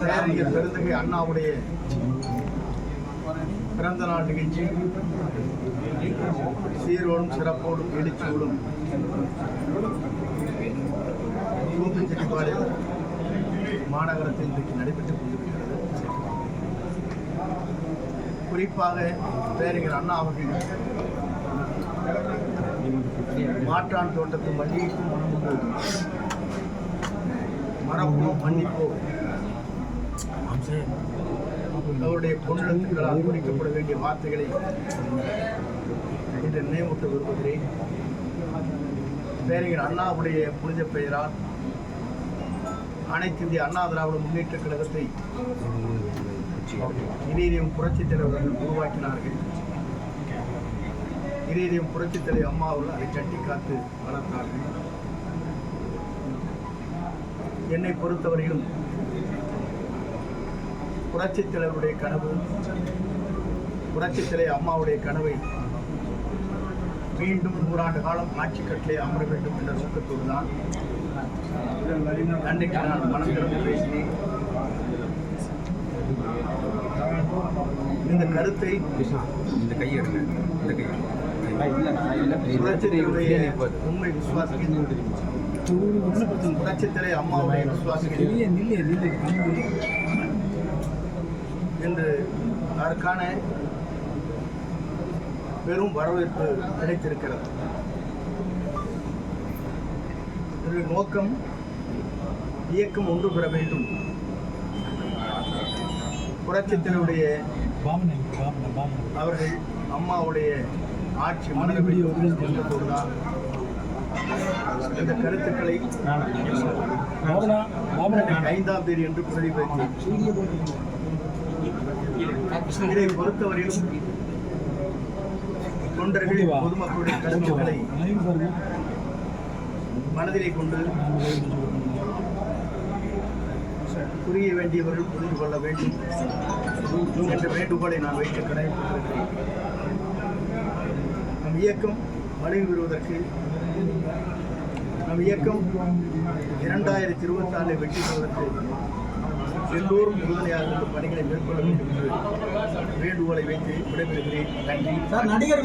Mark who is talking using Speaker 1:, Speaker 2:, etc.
Speaker 1: பேரறிஞர் பெருந்தகை அண்ணாவுடைய பிறந்த நாள் நிகழ்ச்சி. சீரோடும் சிறப்போடும் எழுச்சியோடும் தூத்துக்குடிப்பாடு மாநகரத்தில் இன்றைக்கு நடைபெற்றுக் கொண்டிருக்கிறது. குறிப்பாக பேரறிஞர் அண்ணா அவர்கள் மாற்றான் தோட்டத்து மல்லிகைக்கும் மனமுண்டு மன்னிப்போ அவருடைய பொன்னெழுத்துக்களால் குறிக்கப்பட வேண்டிய வார்த்தைகளை இன்று நினைவூட்ட விரும்புகிறேன். பேரறிஞர் அண்ணாவுடைய புனித பெயரால் அனைத்து இந்திய அண்ணா திராவிட முன்னேற்ற கழகத்தை இனியும் புரட்சித் தலைவர்கள் உருவாக்கினார்கள். இனியும் புரட்சித் தலைவர் அம்மா அவர்கள் அதை கட்டி காத்து வளர்த்தார்கள். என்னை பொறுத்தவரையிலும் புரட்சித் தலைவருடைய கனவு புரட்சித் தலைவர் அம்மாவுடைய கனவை மீண்டும் நூறாண்டு காலம் ஆட்சி கட்டிலே அமர வேண்டும் என்ற நோக்கத்தோடு தான் அன்றைக்கு நான் மனம் திறந்து பேசினேன். இந்த கருத்தை
Speaker 2: இந்த கையை எடுங்க. இந்த கையை
Speaker 1: புரட்சித்தலைவருடைய உண்மை விசுவாசிகள் புரட்சித்தலை அம்மாவுடைய விசுவாசிகள் என்று அதற்கான பெரும் வரவேற்பு கிடைத்திருக்கிறது. இதனுடைய நோக்கம் இயக்கம் ஒன்று பெற வேண்டும். புரட்சித்தலைவருடைய அவர்கள் அம்மாவுடைய ஆட்சி வேண்டும் என்பதோடுதான் இந்த கருத்துக்களை ஐந்தாம் தேதி என்று பிரதிபலித்தேன் இதை பொறுத்தவரையிலும் தொண்டர்கள் பொதுமக்களுடைய கருத்துக்களை மனதிலே கொண்டு புரிய வேண்டியவர்கள் புரிந்து கொள்ள வேண்டும் என்ற வேண்டுகோளை நான் வைத்து கடமைப்பட்டிருக்கிறேன் நம் இயக்கம் வலிமை பெறுவதற்கு நம் இயக்கம் இரண்டாயிரத்தி இருபத்தி ஆறை வெற்றி பெறுவதற்கு எல்லோரும் உறுதுணையாக இந்த பணிகளை மேற்கொள்ள வேண்டும் என்று வேண்டுகோளை வைத்து விடைபெறுகிறேன் நன்றி
Speaker 3: நடிகர்